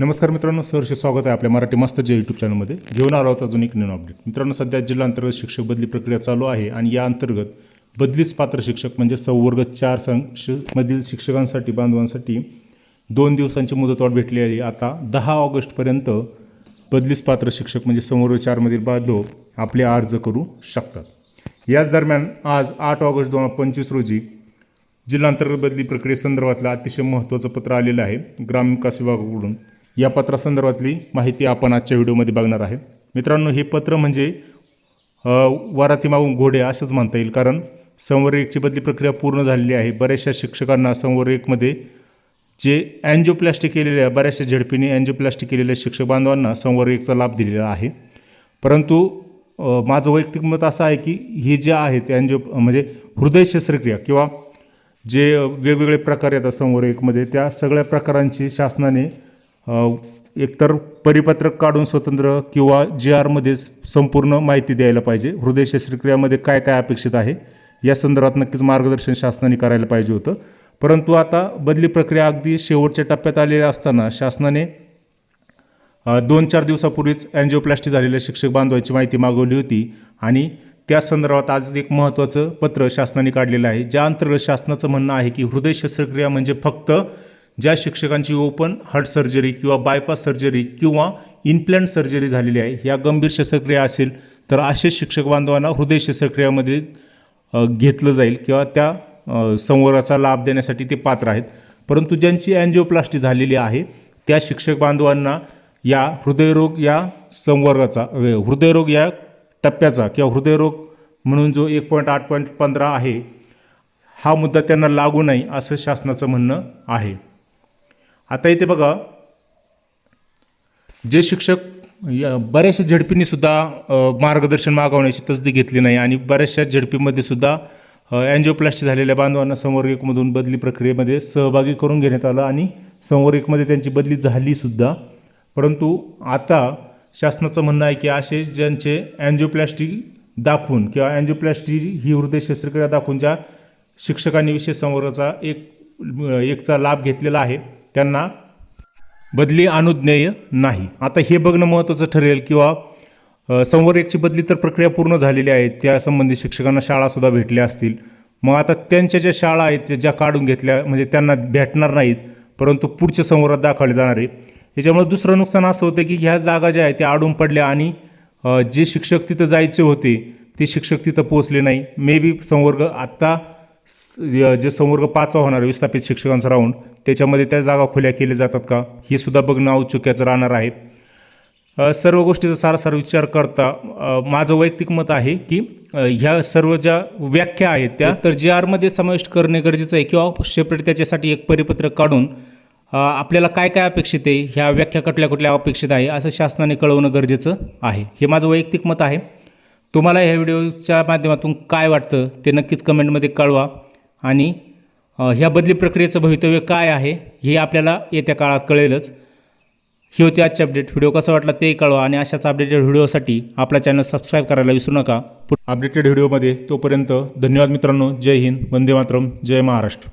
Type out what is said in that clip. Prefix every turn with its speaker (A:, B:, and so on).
A: नमस्कार मित्रांनो सरचे स्वागत आहे आपल्या मराठी मास्तरच्या यूट्यूब चॅनलमध्ये घेऊन आलो होता अजून एक नवीन अपडेट मित्रांनो सध्या जिल्हा अंतर्गत शिक्षक बदली प्रक्रिया चालू आहे आणि या अंतर्गत बदलीस पात्र शिक्षक म्हणजे संवर्ग चार संघ मधील शिक्षकांसाठी बांधवांसाठी दोन दिवसांची मुदतवाढ भेटली आहे. आता दहा ऑगस्टपर्यंत बदलीस पात्र शिक्षक म्हणजे संवर्ग चारमधील बांधव आपले अर्ज करू शकतात. याच दरम्यान आज आठ ऑगस्ट दोन हजार पंचवीस रोजी जिल्हांतर्गत बदली प्रक्रियेसंदर्भातलं अतिशय महत्त्वाचं पत्र आलेलं आहे. ग्रामविकास विभागाकडून या पत्रासंदर्भातली माहिती आपण आजच्या व्हिडिओमध्ये बघणार आहे मित्रांनो हे पत्र म्हणजे वराती मागून घोडे असंच म्हणता येईल कारण संवर एकची बदली प्रक्रिया पूर्ण झालेली आहे. बऱ्याचशा शिक्षकांना संवर एकमध्ये जे अँजिओप्लास्टी केलेल्या बऱ्याचशा झडपीने अँजिओप्लास्टी केलेल्या शिक्षक बांधवांना संवर एकचा लाभ दिलेला आहे. परंतु माझं वैयक्तिक मत असं आहे की हे जे आहे ते अँजिओ म्हणजे हृदय शस्त्रक्रिया किंवा जे वेगवेगळे प्रकार येतात समोर एकमध्ये त्या सगळ्या प्रकारांची शासनाने एकतर परिपत्रक काढून स्वतंत्र किंवा जी आरमध्येच संपूर्ण माहिती द्यायला पाहिजे. हृदय शस्त्रक्रियामध्ये काय काय अपेक्षित आहे या संदर्भात नक्कीच मार्गदर्शन शासनाने करायला पाहिजे होतं. परंतु आता बदली प्रक्रिया अगदी शेवटच्या टप्प्यात आलेल्या असताना शासनाने दोन चार दिवसापूर्वीच अँजिओप्लास्टी झालेल्या शिक्षक बांधवांची माहिती मागवली होती आणि त्या संदर्भात आज एक महत्त्वाचं पत्र शासनाने काढलेलं आहे. ज्या अंतर्गत शासनाचं म्हणणं आहे की हृदय शस्त्रक्रिया म्हणजे फक्त ज्या शिक्षकांची ओपन हार्ट सर्जरी किंवा बायपास सर्जरी किंवा इन्प्लॅन्ट सर्जरी झालेली आहे या गंभीर शस्त्रक्रिया असेल तर असे शिक्षक बांधवांना हृदय शस्त्रक्रियामध्ये घेतलं जाईल किंवा त्या अ, संवर्गाचा लाभ देण्यासाठी ते पात्र आहेत. परंतु ज्यांची अँजिओप्लास्टी झालेली आहे त्या शिक्षक बांधवांना या हृदयरोग या संवर्गाचा हृदयरोग या टप्प्याचा किंवा हृदयरोग म्हणून जो एक पॉईंट आठ पॉईंट पंधरा आहे हा मुद्दा त्यांना लागू नाही असं शासनाचं म्हणणं आहे. आता इथे बघा. जे शिक्षक या बऱ्याचशा झडपींनीसुद्धा मार्गदर्शन मागवण्याची तसदी घेतली नाही आणि बऱ्याचशा झडपीमध्ये सुद्धा अँजिओप्लास्टी झालेल्या बांधवांना संवर्गिकमधून बदली प्रक्रियेमध्ये सहभागी करून घेण्यात आलं आणि संवर्गिकमध्ये त्यांची बदली झालीसुद्धा परंतु आता शासनाचं म्हणणं आहे की असे ज्यांचे अँजिओप्लास्टी दाखवून किंवा अँजिओप्लास्टी ही हृदय शस्त्रक्रिया दाखवून ज्या शिक्षकांनी विशेष संवर्गाचा एक एकचा लाभ घेतलेला आहे त्यांना बदली अनुज्ञेय नाही. आता हे बघणं महत्त्वाचं ठरेल किंवा संवर्गची बदली तर प्रक्रिया पूर्ण झालेली आहे त्या संबंधित शिक्षकांना शाळासुद्धा भेटल्या असतील. मग आता त्यांच्या ज्या शाळा आहेत त्या ज्या काढून घेतल्या म्हणजे त्यांना भेटणार नाहीत परंतु पुढच्या संवर्गात दाखवले जाणार आहे. याच्यामुळे दुसरं नुकसान असं होतं की ह्या जागा ज्या आहेत त्या अडून पडल्या आणि जे शिक्षक तिथं जायचे होते ते शिक्षक तिथं पोचले नाही. मे बी संवर्ग आत्ता जे संवर्ग पाचवा होणार विस्थापित शिक्षकांचा राऊंड त्याच्यामध्ये त्या जागा खुल्या केल्या जातात का? हे सुद्धा बघणं औत्सुक्याचं राहणार आहे. सर्व गोष्टीचा सारासार विचार करता माझं वैयक्तिक मत आहे की ह्या सर्व ज्या व्याख्या आहेत त्या तर जी आरमध्ये समाविष्ट करणे गरजेचं आहे किंवा सेपरेट त्याच्यासाठी एक परिपत्रक काढून आपल्याला काय काय अपेक्षित आहे ह्या व्याख्या कुठल्या कुठल्या अपेक्षित आहे असं शासनाने कळवणं गरजेचं आहे. हे माझं वैयक्तिक मत आहे. तुम्हाला ह्या व्हिडिओच्या माध्यमातून काय वाटतं ते नक्कीच कमेंटमध्ये कळवा. आणि ह्या बदली प्रक्रियेचं भवितव्य काय आहे हे आपल्याला येत्या काळात कळेलच. ही होती आजची अपडेट. व्हिडिओ कसा वाटला ते कळवा आणि अशाच अपडेटेड व्हिडिओसाठी आपला चॅनल सबस्क्राईब करायला विसरू नका. अपडेटेड व्हिडिओमध्ये तोपर्यंत धन्यवाद मित्रांनो. जय हिंद. वंदे मातरम. जय महाराष्ट्र.